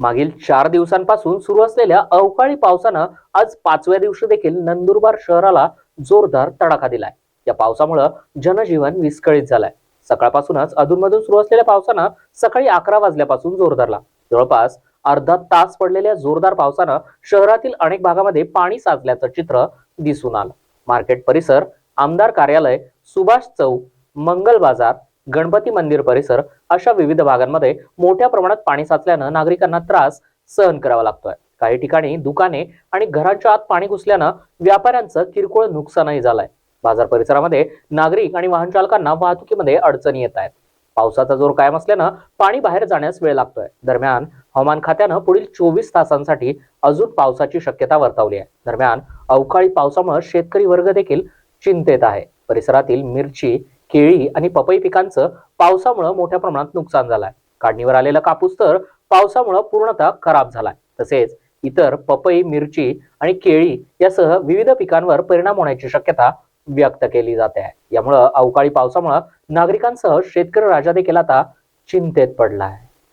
मागील चार दिवसांपासून सुरू असलेल्या अवकाळी पावसानं आज पाचव्या दिवशी देखील नंदुरबार शहराला जोरदार तडाखा दिलाय. या पावसामुळं जनजीवन विस्कळीत झालंय. सकाळपासूनच अधूनमधून सुरू असलेल्या पावसानं सकाळी अकरा वाजल्यापासून जोर धरला. जवळपास अर्धा तास पडलेल्या जोरदार पावसानं शहरातील अनेक भागामध्ये पाणी साचल्याचं चित्र दिसून आलं. मार्केट परिसर आमदार कार्यालय सुभाष चौक मंगल बाजार गणपती मंदिर परिसर अशा विविध भागांमध्ये मोठ्या प्रमाणात पाणी साचल्यानं नागरिकांना त्रास सहन करावा लागतोय. काही ठिकाणी दुकाने आणि घरांच्या आत पाणी घुसल्यानं व्यापाऱ्यांचं किरकोळ नुकसानही झालंय. बाजार परिसरामध्ये नागरिक आणि वाहन चालकांना वाहतुकीमध्ये अडचणी येत आहेत. पावसाचा जोर कायम असल्यानं पाणी बाहेर जाण्यास वेळ लागतोय. दरम्यान हवामान खात्यानं पुढील चोवीस तासांसाठी अजून पावसाची शक्यता वर्तवली आहे. दरम्यान अवकाळी पावसामुळे शेतकरी वर्ग देखील चिंतेत आहे. परिसरातील मिरची केळी आणि पपई पिकांचं पावसामुळे मोठ्या प्रमाणात नुकसान झालंय. काढणीवर आलेला कापूस तर पावसामुळे पूर्णतः खराब झालाय. तसेच इतर पपई मिरची आणि केळी यासह विविध पिकांवर परिणाम होण्याची शक्यता व्यक्त केली जाते. आहे यामुळं अवकाळी पावसामुळे नागरिकांसह शेतकरी राजा देखील आता चिंतेत पडला आहे